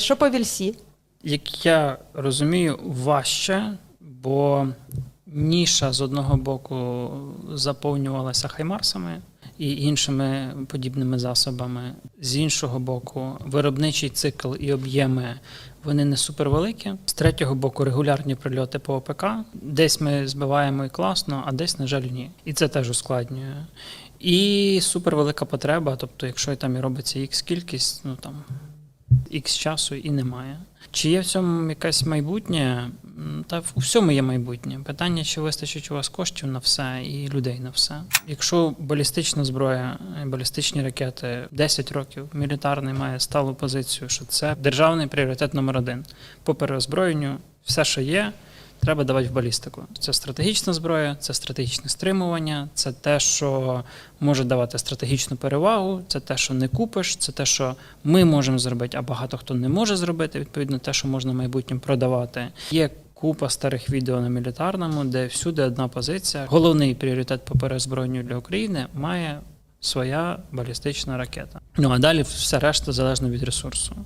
Що по вільсі? Як я розумію, важче, бо ніша з одного боку заповнювалася хаймарсами і іншими подібними засобами. З іншого боку, виробничий цикл і об'єми вони не супервеликі. З третього боку, регулярні прильоти по ОПК. Десь ми збиваємо і класно, а десь, на жаль, ні. І це теж ускладнює. І супервелика потреба, тобто, якщо там і робиться X кількість, ну там X часу і немає. Чи є в цьому якесь майбутнє? Та в- у всьому є майбутнє. Питання, чи вистачить у вас коштів на все і людей на все. Якщо балістична зброя, е, балістичні ракети 10 років, мілітарний має сталу позицію, що це державний пріоритет номер один. По переозброєнню, все, що є, треба давати в балістику. Це стратегічна зброя, це стратегічне стримування, це те, що може давати стратегічну перевагу, це те, що не купиш, це те, що ми можемо зробити, а багато хто не може зробити. Відповідно, те, що можна в майбутньому продавати. Є купа старих відео на мілітарному, де всюди одна позиція. Головний пріоритет по перезброєнню для України має своя балістична ракета. Ну а далі все решта залежно від ресурсу.